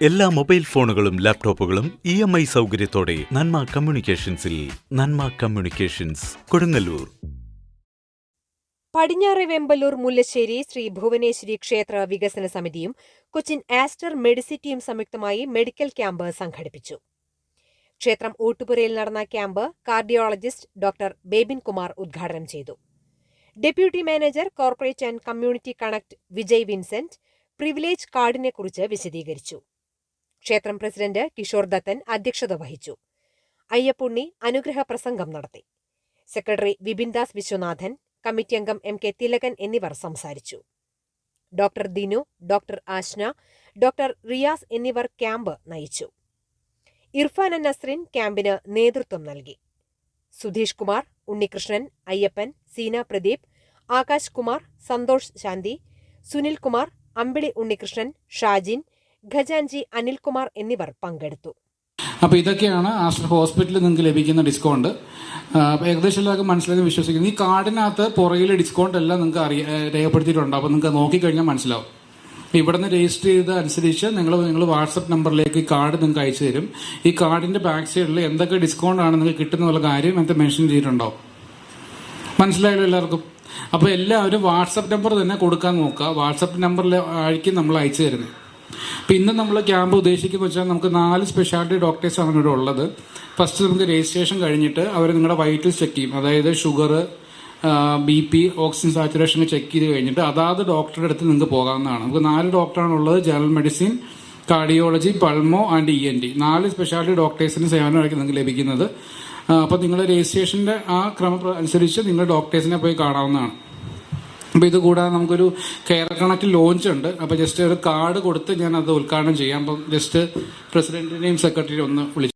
എല്ലാ മൊബൈൽ ഫോണുകളും ലാപ്ടോപ്പുകളും ഇ എം ഐ സൗകര്യത്തോടെ നന്മ കമ്മ്യൂണിക്കേഷൻസിൽ നന്മ കമ്മ്യൂണിക്കേഷൻസ് കൊടുങ്ങല്ലൂർ. പടിഞ്ഞാറെ വെമ്പലൂർ മുല്ലശ്ശേരി ശ്രീ ഭുവനേശ്വരി ക്ഷേത്ര വികസന സമിതിയും കൊച്ചിൻ ആസ്റ്റർ മെഡിസിറ്റിയും സംയുക്തമായി മെഡിക്കൽ ക്യാമ്പ് സംഘടിപ്പിച്ചു. ക്ഷേത്രം ഊട്ടുപുരയിൽ നടന്ന camp cardiologist doctor Bebin Kumar ഉദ്ഘാടനം ചെയ്തു. Deputy manager corporate and community connect Vijay Vincent privilege കാർഡിനെക്കുറിച്ച് വിശദീകരിച്ചു. ക്ഷേത്രം പ്രസിഡന്റ് കിഷോർ ദത്തൻ അധ്യക്ഷത വഹിച്ചു. അയ്യപ്പുണ്ണി അനുഗ്രഹ പ്രസംഗം നടത്തി. സെക്രട്ടറി വിപിൻദാസ് വിശ്വനാഥൻ കമ്മിറ്റി അംഗം എം കെ തിലകൻ എന്നിവർ സംസാരിച്ചു. Doctor Dinu doctor Ashna doctor Riyas എന്നിവർ ക്യാമ്പ് നയിച്ചു. ഇർഫാൻ അൻ നസ്രിൻ ക്യാമ്പിന് നേതൃത്വം നൽകി. സുധീഷ് കുമാർ ഉണ്ണികൃഷ്ണൻ അയ്യപ്പൻ സീന പ്രദീപ് ആകാശ് കുമാർ സന്തോഷ് ശാന്തി സുനിൽ കുമാർ അമ്പിളി ഉണ്ണികൃഷ്ണൻ ഷാജിൻ ഖജാൻജി അനിൽകുമാർ എന്നിവർ പങ്കെടുത്തു. അപ്പോൾ ഇതൊക്കെയാണ് ആസ്റ്റർ ഹോസ്പിറ്റലിൽ നിങ്ങൾക്ക് ലഭിക്കുന്ന ഡിസ്കൗണ്ട്. ഏകദേശം എല്ലാവർക്കും മനസ്സിലാക്കി വിശ്വസിക്കുന്നു. ഈ കാർഡിനകത്ത് പുറകിലെ ഡിസ്കൗണ്ട് എല്ലാം നിങ്ങൾക്ക് അറിയ രേഖപ്പെടുത്തിയിട്ടുണ്ട്. അപ്പോൾ നിങ്ങൾക്ക് നോക്കിക്കഴിഞ്ഞാൽ മനസ്സിലാവും. ഇവിടുന്ന് രജിസ്റ്റർ ചെയ്ത അനുസരിച്ച് നിങ്ങൾ നിങ്ങൾ വാട്സപ്പ് നമ്പറിലേക്ക് ഈ കാർഡ് നിങ്ങൾക്ക് അയച്ചു തരും. ഈ കാർഡിന്റെ ബാക്ക് സൈഡിൽ എന്തൊക്കെ ഡിസ്കൗണ്ട് ആണ് നിങ്ങൾക്ക് കിട്ടുന്നുള്ള കാര്യം അത് മെൻഷൻ ചെയ്തിട്ടുണ്ടാവും മനസ്സിലായല്ലോ എല്ലാവർക്കും. അപ്പോൾ എല്ലാവരും വാട്സപ്പ് നമ്പർ തന്നെ കൊടുക്കാൻ നോക്കുക. വാട്സപ്പ് നമ്പറിൽ ആയിരിക്കും നമ്മൾ അയച്ചു തരുന്നത്. ഇന്ന് നമ്മൾ ക്യാമ്പ് ഉദ്ദേശിക്കുന്നത് വെച്ചാൽ നമുക്ക് നാല് സ്പെഷ്യാലിറ്റി ഡോക്ടേഴ്സ് ആണ് ഇവിടെ ഉള്ളത്. ഫസ്റ്റ് നമുക്ക് രജിസ്ട്രേഷൻ കഴിഞ്ഞിട്ട് അവർ നിങ്ങളുടെ വൈറ്റൽസ് ചെക്ക് ചെയ്യും. അതായത് sugar B P oxygen saturation check ചെയ്ത് കഴിഞ്ഞിട്ട് അതാത് ഡോക്ടറുടെ അടുത്ത് നിങ്ങൾക്ക് പോകാവുന്നതാണ്. നമുക്ക് നാല് ഡോക്ടറാണ് ഉള്ളത്. General medicine cardiology pulmo and E N T നാല് സ്പെഷ്യാലിറ്റി ഡോക്ടേഴ്സിന് സേവനമായിരിക്കും നിങ്ങൾക്ക് ലഭിക്കുന്നത്. അപ്പോൾ നിങ്ങളുടെ രജിസ്ട്രേഷന്റെ ആ ക്രമം അനുസരിച്ച് നിങ്ങൾ ഡോക്ടേഴ്സിനെ പോയി കാണാവുന്നതാണ്. അപ്പോൾ ഇത് കൂടാതെ നമുക്കൊരു കെയർ കണക്ട് ലോഞ്ച് ഉണ്ട്. അപ്പോൾ ജസ്റ്റ് ഒരു കാർഡ് കൊടുത്ത് ഞാൻ അത് ഉദ്ഘാടനം ചെയ്യാം. അപ്പം ജസ്റ്റ് പ്രസിഡന്റിനെയും സെക്രട്ടറിയും ഒന്ന് വിളിച്ചു